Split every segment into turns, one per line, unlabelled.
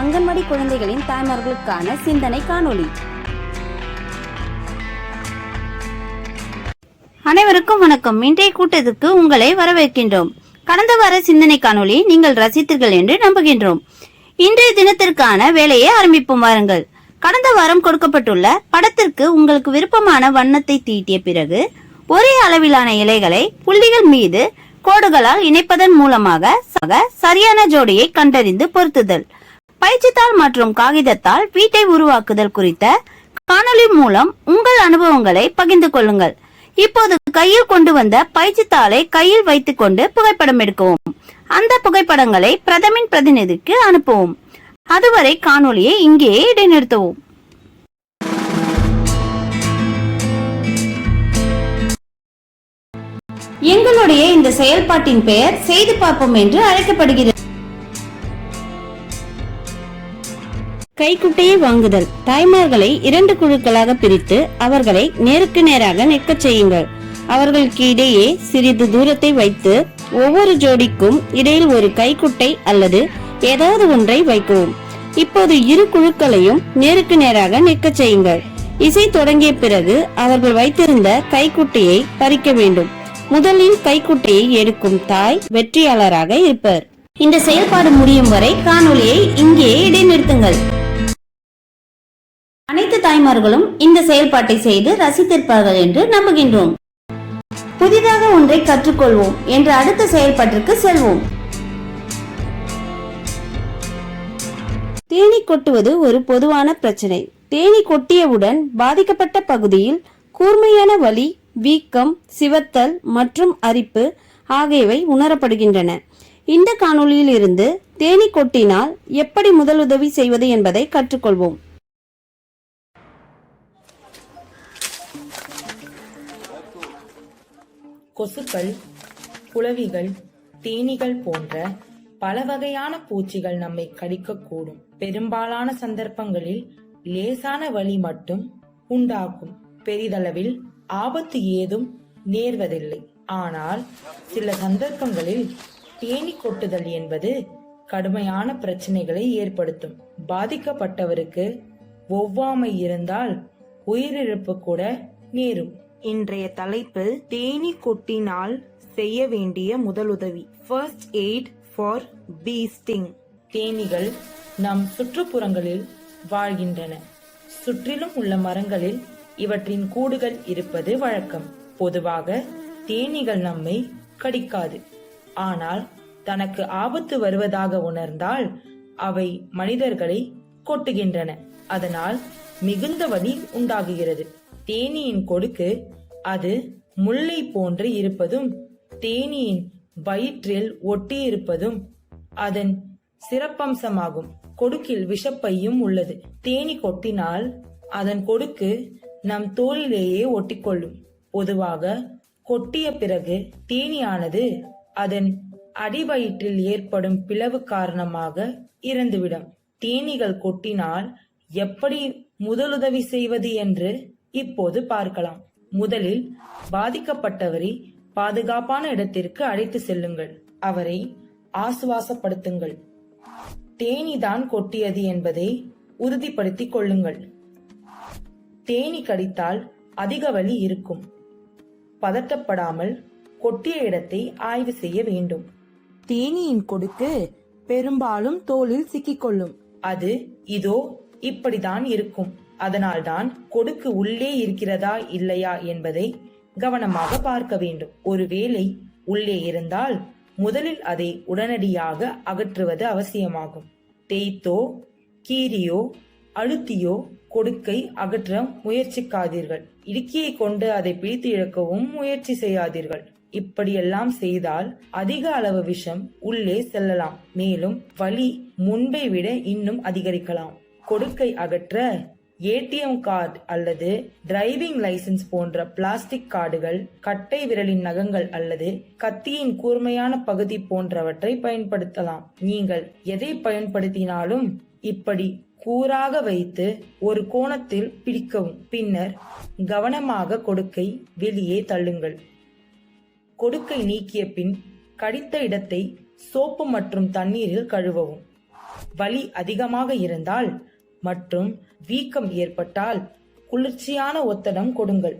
அங்கன்வாடி குழந்தைகளின் தாய்மார்களுக்கான சிந்தனை காணொளி. அனைவருக்கும் வணக்கம். இன்றைய கூட்டத்துக்கு உங்களை வரவேற்கின்றோம். கடந்த வார சிந்தனை காணொளி நீங்கள் ரசித்தீர்கள் என்று நம்புகின்றோம். இன்றைய தினத்திற்கான வேலையை ஆரம்பிப்போம் வாருங்கள். கடந்த வாரம் கொடுக்கப்பட்டுள்ள படத்திற்கு உங்களுக்கு விருப்பமான வண்ணத்தை தீட்டிய பிறகு ஒரே அளவிலான இலைகளை புள்ளிகள் மீது கோடுகளால் இணைப்பதன் மூலமாக சக சரியான ஜோடியை கண்டறிந்து பொருத்துதல். பேச்சுத்தாள் மற்றும் காகிதத்தால் வீட்டை உருவாக்குதல் குறித்த காணொளி மூலம் உங்கள் அனுபவங்களை பகிர்ந்து கொள்ளுங்கள். இப்போது கையில் கொண்டு வந்த பயிற்சித்தாளை கையில் வைத்துக்கொண்டு புகைப்படம் எடுக்கவும். அந்த புகைப்படங்களை பிரதமின் பிரதிநிதிக்கு அனுப்பவும். அதுவரை காணொளியை இங்கேயே இடைநிறுத்தவும். எங்களுடைய இந்த செயல்பாட்டின் பெயர் செய்து பார்ப்போம் என்று அழைக்கப்படுகிறது. கைக்குட்டையை வாங்குதல். தாய்மார்களை இரண்டு குழுக்களாக பிரித்து அவர்களை நேருக்கு நேராக நிற்கச் செய்யுங்கள். அவர்களுக்கு இடையே சிறிது தூரத்தை வைத்து ஒவ்வொரு ஜோடிக்கும் இடையில் ஒரு கைக்குட்டை அல்லது ஏதாவது ஒன்றை வைக்கவும். இப்போது இரு குழுக்களையும் நேருக்கு நேராக நிற்கச் செய்யுங்கள். இசை தொடங்கிய பிறகு அவர்கள் வைத்திருந்த கைக்குட்டையை பறிக்க வேண்டும். முதலில் கைக்குட்டையை எடுக்கும் தாய் வெற்றியாளராக இருப்பர். இந்த செயல்பாடு முடியும் வரை காணொளியை இங்கே இடைநிறுத்துங்கள். தாய்மார்களும் இந்த செயல்பாட்டை செய்து ரசித்திருப்பார்கள் என்று நம்புகின்றோம். புதிதாக ஒன்றை கற்றுக்கொள்வோம் என்ற அடுத்த செயல்பாட்டிற்கு செல்வோம். தேனி கொட்டுவது ஒரு பொதுவான பிரச்சனை. தேனி கொட்டியவுடன் பாதிக்கப்பட்ட பகுதியில் கூர்மையான வலி வீக்கம் சிவத்தல் மற்றும் அரிப்பு ஆகியவை உணரப்படுகின்றன. இந்த காணொளியில் இருந்து தேனி கொட்டினால் எப்படி முதலுதவி செய்வது என்பதை கற்றுக்கொள்வோம்.
கொசுக்கள் குளவிகள் தேனீகள் போன்ற பல வகையான பூச்சிகள் நம்மை கடிக்கக்கூடும். பெரும்பாலான சந்தர்ப்பங்களில் லேசான வலி மட்டும் உண்டாகும். பெரிதளவில் ஆபத்து ஏதும் நேர்வதில்லை. ஆனால் சில சந்தர்ப்பங்களில் தேனி கொட்டுதல் என்பது கடுமையான பிரச்சனைகளை ஏற்படுத்தும். பாதிக்கப்பட்டவருக்கு ஒவ்வாமை இருந்தால் உயிரிழப்பு கூட நேரும். இன்றைய தலைப்பு தேனி கொட்டினால் செய்ய வேண்டிய முதலுதவி. First aid for bee sting தேனிகள் தேனீகள் நம் சுற்றுப்புறங்களில் வாழ்கின்றன. சுற்றிலும் உள்ள மரங்களில் இவற்றின் கூடுகள் இருப்பது வழக்கம். பொதுவாக தேனீகள் நம்மை கடிக்காது. ஆனால் தனக்கு ஆபத்து வருவதாக உணர்ந்தால் அவை மனிதர்களை கொட்டுகின்றன. அதனால் மிகுந்த வலி உண்டாகுகிறது. தேனியின் கொடுக்கு அது முல்லை போன்று இருப்பதும் தேனியின் வயிற்றில் ஒட்டியிருப்பதும் அதன் சிறப்பம்சமாகும். கொடுக்கில் விஷப்பையும் உள்ளது. தேனி கொட்டினால் அதன் கொடுக்கு நம் தோலிலேயே ஒட்டிக்கொள்ளும். பொதுவாக கொட்டிய பிறகு தேனியானது அதன் அடிவயிற்றில் ஏற்படும் பிளவு காரணமாக இறந்துவிடும். தேனீகள் கொட்டினால் எப்படி முதலுதவி செய்வது என்று இப்போது பார்க்கலாம். முதலில் பாதிக்கப்பட்டவரை பாதுகாப்பான இடத்திற்கு அழைத்து செல்லுங்கள். அவரை ஆசுவாசப்படுத்துங்கள். தேனி தான் கொட்டியது என்பதை உறுதிப்படுத்திக் கொள்ளுங்கள். தேனி கடித்தால் அதிக வலி இருக்கும். பதட்டப்படாமல் கொட்டிய இடத்தை ஆய்வு செய்ய வேண்டும்.
தேனீயின் கொடுக்கு பெரும்பாலும் தோலில் சிக்கிக்கொள்ளும்.
அது இதோ இப்படிதான் இருக்கும். அதனால்தான் கொடுக்கு உள்ளே இருக்கிறதா இல்லையா என்பதை கவனமாக பார்க்க வேண்டும். ஒருவேளை உள்ளே இருந்தால் முதலில் அதை உடனடியாக அகற்றுவது அவசியமாகும். தேய்த்தோ கீரியோ அழுத்தியோ கொடுக்கை அகற்ற முயற்சிக்காதீர்கள். இடுக்கியை கொண்டு அதை பிடித்து இழக்கவும் முயற்சி செய்யாதீர்கள். இப்படியெல்லாம் செய்தால் அதிக அளவு விஷம் உள்ளே செல்லலாம். மேலும் வலி முன்பை விட இன்னும் அதிகரிக்கலாம். கொடுக்கை அகற்ற ஏடிஎம் கார்டு அல்லது டிரைவிங் லைசன்ஸ் போன்ற பிளாஸ்டிக் கார்டுகள் கட்டை விரலின் நகங்கள் அல்லது கத்தியின் கூர்மையான பகுதி போன்றவற்றை பயன்படுத்தலாம். நீங்கள் எதை பயன்படுத்தினாலும் இப்படி கூறாக வைத்து ஒரு கோணத்தில் பிடிக்கவும். பின்னர் கவனமாக கொடுக்கை வெளியே தள்ளுங்கள். கொடுக்கை நீக்கிய பின் கடித்த இடத்தை சோப்பு மற்றும் தண்ணீரில் கழுவவும். வலி அதிகமாக இருந்தால் மற்றும் வீக்கம் ஏற்பட்டால் குளிர்ச்சியான ஒத்தடம் கொடுங்கள்.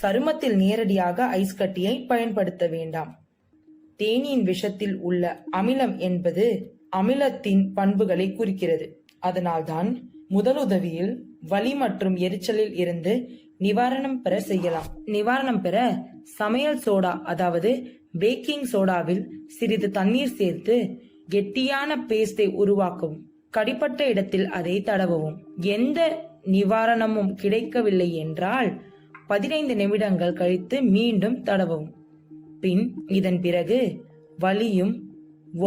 சருமத்தில் நேரடியாக ஐஸ் கட்டியை பயன்படுத்த வேண்டாம். தேனியின் விஷத்தில் உள்ள அமிலம் என்பது அமிலத்தின் பண்புகளை குறிக்கிறது. அதனால்தான் முதலுதவியில் வலி மற்றும் எரிச்சலில் இருந்து நிவாரணம் பெற செய்யலாம். நிவாரணம் பெற சமையல் சோடா அதாவது பேக்கிங் சோடாவில் சிறிது தண்ணீர் சேர்த்து கெட்டியான பேஸ்டை உருவாக்கும் கடிப்பட்ட இடத்தில் அதை தடவவும். எந்த நிவாரணமும் கிடைக்கவில்லை என்றால் பதினைந்து நிமிடங்கள் கழித்து மீண்டும் தடவவும். பின் இதன் பிறகு வலியும்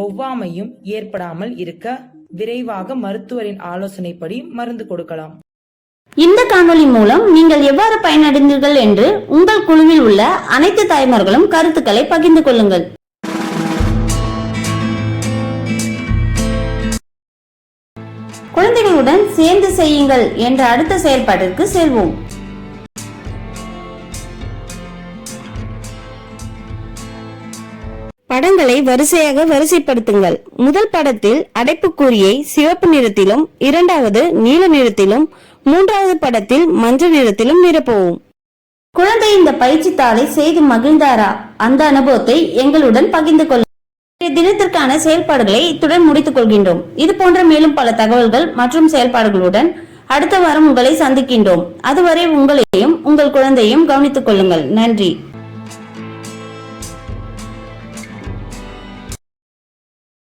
ஒவ்வாமையும் ஏற்படாமல் இருக்க விரைவாக மருத்துவரின் ஆலோசனைப்படி மருந்து கொடுக்கலாம்.
இந்த காணொலி மூலம் நீங்கள் எவ்வாறு பயனடைந்தீர்கள் என்று உங்கள் குழுவில் உள்ள அனைத்து தாய்மார்களும் கருத்துக்களை பகிர்ந்து கொள்ளுங்கள். சேர்ந்து செய்யுங்கள் என்ற அடுத்த செயல்பாட்டிற்கு செல்வோம். படங்களை வரிசையாக வரிசைப்படுத்துங்கள். முதல் படத்தில் அடைப்புக்குறியை சிவப்பு நிறத்திலும் இரண்டாவது நீல நிறத்திலும் மூன்றாவது படத்தில் மஞ்சள் நிறத்திலும் நிரப்பவும். குழந்தை இந்த பயிற்சி தாளை செய்து மகிழ்ந்தாரா? அந்த அனுபவத்தை எங்களுடன் பகிர்ந்து கொள்ள தினத்திற்கான செயல்பாடுகளை இத்துடன் முடித்துக் கொள்கின்றோம். இது போன்ற மேலும் பல தகவல்கள் மற்றும் செயல்பாடுகளுடன் அடுத்த வாரம் உங்களை சந்திக்கின்றோம். அதுவரை உங்களையும் உங்கள் குழந்தையும் கவனித்துக் கொள்ளுங்கள். நன்றி.